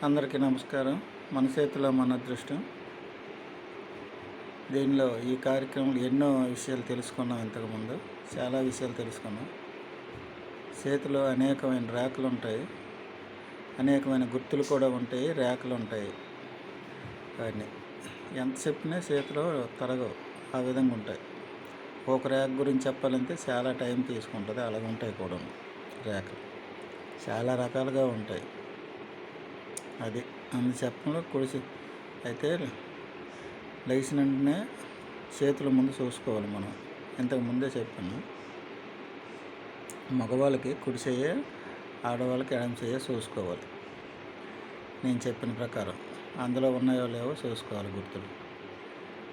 అందరికీ నమస్కారం. మన చేతిలో మన అదృష్టం. దీనిలో ఈ కార్యక్రమంలో ఎన్నో విషయాలు తెలుసుకున్నాం ఇంతకుముందు. చాలా విషయాలు తెలుసుకున్నాం. చేతిలో అనేకమైన రేఖలు ఉంటాయి. అనేకమైన గుర్తులు కూడా ఉంటాయి. రేఖలు ఉంటాయి. అవన్నీ. ఎంత చెప్పినా చేతిలో తరగవు. ఆ విధంగా ఉంటాయి. ఒక రేఖ గురించి చెప్పాలంటే చాలా టైం తీసుకుంటుంది. అలాగ ఉంటాయి కూడా రేఖలు చాలా రకాలుగా ఉంటాయి. అది అందు చెప్పడంలో కుడిసి అయితే లైసెన్ వెంటనే చేతుల ముందు చూసుకోవాలి మనం. ఇంతకు ముందే చెప్పాను. మగవాళ్ళకి కుడి చేయ ఆడవాళ్ళకి ఎడమ చేయ చూసుకోవాలి. నేను చెప్పిన ప్రకారం. అందులో ఉన్నాయో లేవో చూసుకోవాలి గుర్తులు.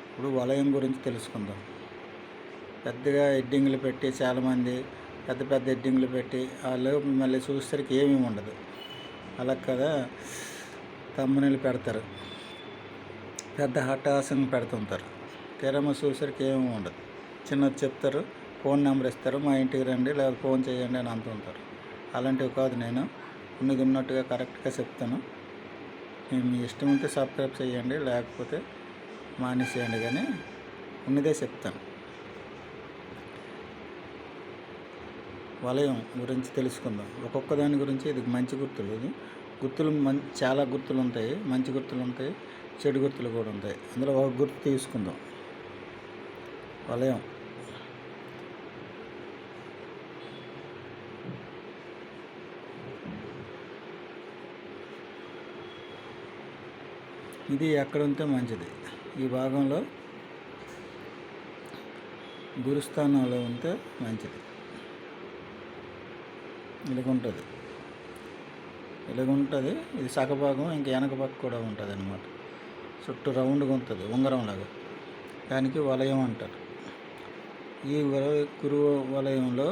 ఇప్పుడు వలయం గురించి తెలుసుకుందాం. పెద్దగా ఎడ్డింగులు పెట్టి చాలామంది పెద్ద పెద్ద ఎడ్డింగులు పెట్టి వాళ్ళు మళ్ళీ చూసేసరికి ఏమీ ఉండదు. అలా కదా? తమ్మునీళ్ళు పెడతారు. పెద్ద హఠాసన పెడుతుంటారు. తీరమ్మ చూసరికి ఏమీ ఉండదు. చిన్నది చెప్తారు ఫోన్ నెంబర్ ఇస్తారు మా ఇంటికి రండి లేదా ఫోన్ చేయండి అని అంటుంటారు అలాంటివి కాదు నేను. ఉన్నది ఉన్నట్టుగా కరెక్ట్గా చెప్తాను. మీరు మీ ఇష్టం ఉంటే సబ్స్క్రైబ్ చేయండి లేకపోతే మానేసేయండి కానీ ఉన్నదే చెప్తాను. వలయం గురించి తెలుసుకుందాం. ఒక్కొక్క దాని గురించి ఇది మంచి గుర్తులు ఇది గుర్తులు మం చాలా గుర్తులు ఉంటాయి మంచి గుర్తులు ఉంటాయి చెడు గుర్తులు కూడా ఉంటాయి. అందులో ఒక గుర్తు తీసుకుందాం. వలయం. ఇది ఎక్కడ ఉంటే మంచిది. ఈ భాగంలో గురుస్థానంలో ఉంటే మంచిది. ఉంటుంది ఇలాగుంటుంది. ఇలాగుంటుంది ఇది సగభాగం ఇంకా వెనక పక్క కూడా ఉంటుంది అనమాట చుట్టూ రౌండ్గా ఉంటుంది ఉంగరం లాగా దానికి వలయం అంటారు. ఈ వలయ గురువు వలయంలో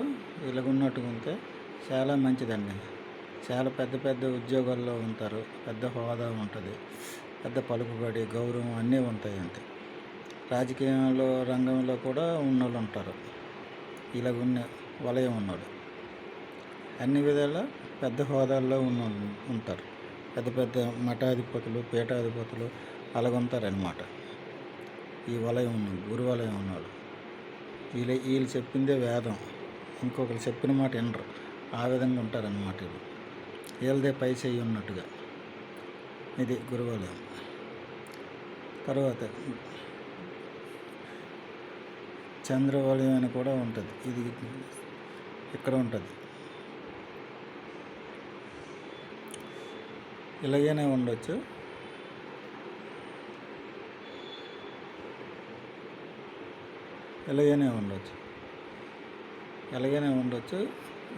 ఇలాగున్నట్టుగా ఉంటే చాలా మంచిదండి. చాలా పెద్ద పెద్ద ఉద్యోగాల్లో ఉంటారు పెద్ద హోదా ఉంటుంది పెద్ద పలుకుబడి గౌరవం అన్నీ ఉంటాయి అంతే. రాజకీయంలో రంగంలో కూడా ఉన్నోళ్ళు ఉంటారు ఇలాగున్న వలయం ఉన్నాడు అన్ని విధాల పెద్ద హోదాల్లో ఉన్న ఉంటారు. పెద్ద పెద్ద మఠాధిపతులు పీఠాధిపతులు అలాగుంటారనమాట ఈ వలయం ఉన్నాడు గురు వలయం ఉన్నాడు వీళ్ళ వీళ్ళు చెప్పిందే వేదం. ఇంకొకరు చెప్పిన మాట వినరు. ఆ విధంగా ఉంటారనమాట వీళ్ళు. వీళ్ళదే పై చెయ్యి ఉన్నట్టుగా. ఇది గురువలయం తర్వాత చంద్రవలయం అని కూడా ఉంటుంది. ఇది ఇక్కడ ఉంటుంది. ఇలాగనే ఉండొచ్చు. ఇలాగనే ఉండొచ్చు. ఇలాగనే ఉండొచ్చు.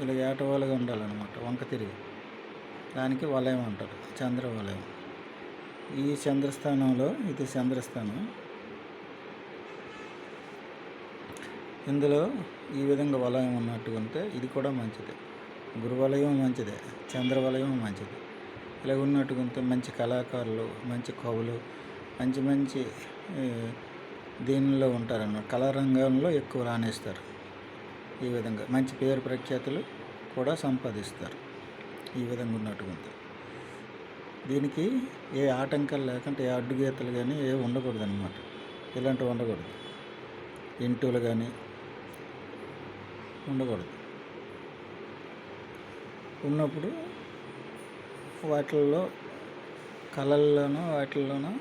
ఇలా ఏటవాలుగా ఉండాలన్నమాట. వంక తిరిగి. దానికి వలయం అంటారు. చంద్ర వలయం. ఈ చంద్రస్థానంలో ఇది చంద్రస్థానం. ఇందులో ఈ విధంగా వలయం ఉన్నట్టు ఉంటే ఇది కూడా మంచిదే. గురువలయం మంచిదే. చంద్రవలయం మంచిది. ఇలా ఉన్నట్టుగా మంచి కళాకారులు మంచి కవులు మంచి మంచి దీనిలో ఉంటారన్నమాట. కళారంగంలో ఎక్కువ రాణిస్తారు. ఈ విధంగా మంచి పేరు ప్రఖ్యాతులు కూడా సంపాదిస్తారు. ఈ విధంగా ఉన్నట్టుగా దీనికి ఏ ఆటంకాలు లేకుంటే ఏ అడ్డుగీతలు కానీ ఏ ఉండకూడదు అనమాట ఇలాంటివి ఉండకూడదు. ఇంటూలు కానీ ఉండకూడదు. ఉన్నప్పుడు వాటిల్లో కళల్లోనూ వాటిల్లోనూ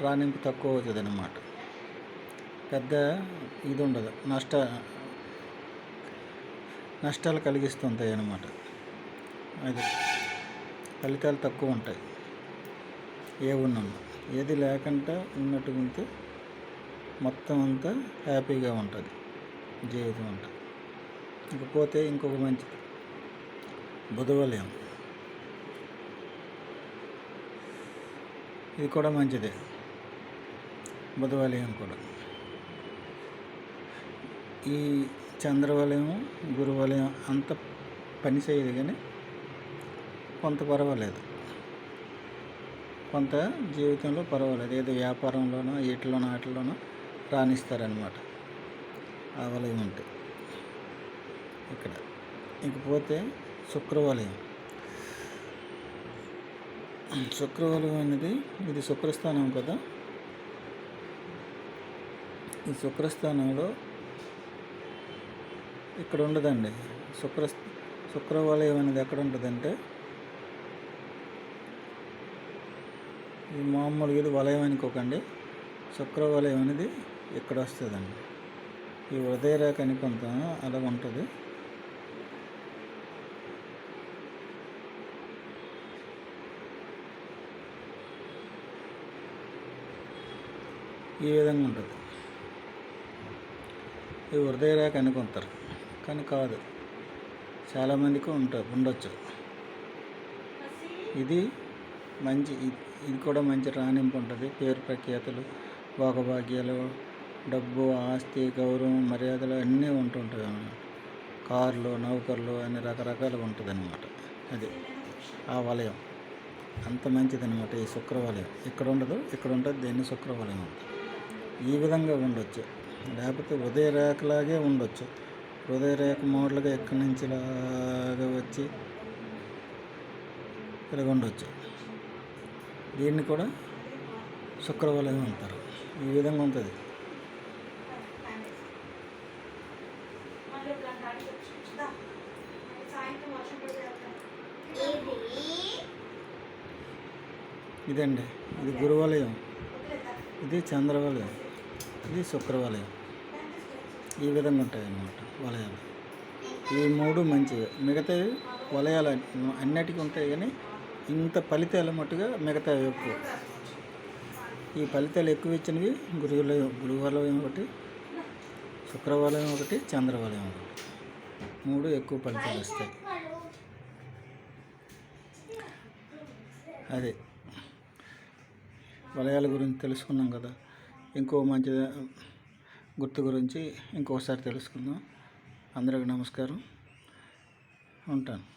రాణింపు తక్కువ అవుతుంది అన్నమాట పెద్ద ఇది ఉండదు నష్ట నష్టాలు కలిగిస్తుంటాయి అన్నమాట అది ఫలితాలు తక్కువ ఉంటాయి ఏ ఉన్నాను ఏది లేకుండా ఉన్నట్టుగా ఉంటే మొత్తం అంతా హ్యాపీగా ఉంటుంది. జీవితం అంతా. ఇకపోతే ఇంకొక మంచిది. బుధవలయం ఇది కూడా మంచిదే. బుధవలయం కూడా. ఈ చంద్రవలయం గురువలయం అంత పని చేయదు కానీ కొంత పర్వాలేదు. కొంత జీవితంలో పర్వాలేదు. ఏదో వ్యాపారంలోనో వీటిలోనో వాటిలోనో రాణిస్తారనమాట ఆ వలయం అంటే ఇక్కడ. ఇకపోతే శుక్రవలయం. శుక్రవలయం అనేది ఇది శుక్రస్థానం కదా? ఈ శుక్రస్థానంలో ఇక్కడ ఉండదండి. శుక్ర శుక్రవలయం అనేది ఎక్కడ ఉంటుందంటే ఈ మామూలు ఇది వలయం అనుకోకండి శుక్రవలయం అనేది ఇక్కడ వస్తుందండి. ఈ హృదయరేఖ అని కొంత అలా ఉంటుంది. ఈ విధంగా ఉంటుంది. ఇది హృదయరేఖ అనుకుంటారు కానీ కాదు. చాలామందికి ఉంటారు ఉండొచ్చు. ఇది మంచి ఇది కూడా మంచి రాణింపు ఉంటుంది. పేరు ప్రఖ్యాతులు భోగభాగ్యాలు డబ్బు ఆస్తి గౌరవం మర్యాదలు అన్నీ ఉంటుంటాయి. అన్నమాట కార్లు నౌకర్లు అన్ని రకరకాలుగా ఉంటుంది అనమాట అది ఆ వలయం. అంత మంచిదన్నమాట ఈ శుక్రవలయం ఇక్కడ ఉండదు? ఇక్కడ ఉంటుంది. దీన్ని? శుక్రవలయం ఉంటుంది. ఈ విధంగా ఉండొచ్చు. లేకపోతే ఉదయ రేఖలాగే ఉండొచ్చు. ఉదయ రేఖ మోడల్గా ఎక్కడి నుంచి ఇలాగా వచ్చి ఇలాగ ఉండొచ్చు. దీన్ని కూడా శుక్రవలయం అంటారు. ఈ విధంగా ఉంటుంది. ఇదండి. ఇది గురువలయం. ఇది చంద్రవలయం. ఇది శుక్రవలయం. ఈ విధంగా ఉంటాయి అన్నమాట వలయాలు. ఈ మూడు మంచివి. మిగతావి వలయాలు అన్నిటికీ ఉంటాయి కానీ ఇంత ఫలితాలు మట్టుగా మిగతావి ఎక్కువ. ఈ ఫలితాలు ఎక్కువ ఇచ్చినవి గురువలయం గురువలయం ఒకటి శుక్రవలయం ఒకటి చంద్రవలయం ఒకటి. మూడు ఎక్కువ ఫలితాలు వస్తాయి. అదే. వలయాల గురించి తెలుసుకున్నాం కదా. ఇంకో మంచి గుర్తు గురించి ఇంకోసారి తెలుసుకుందాం. అందరికి నమస్కారం. ఉంటాను.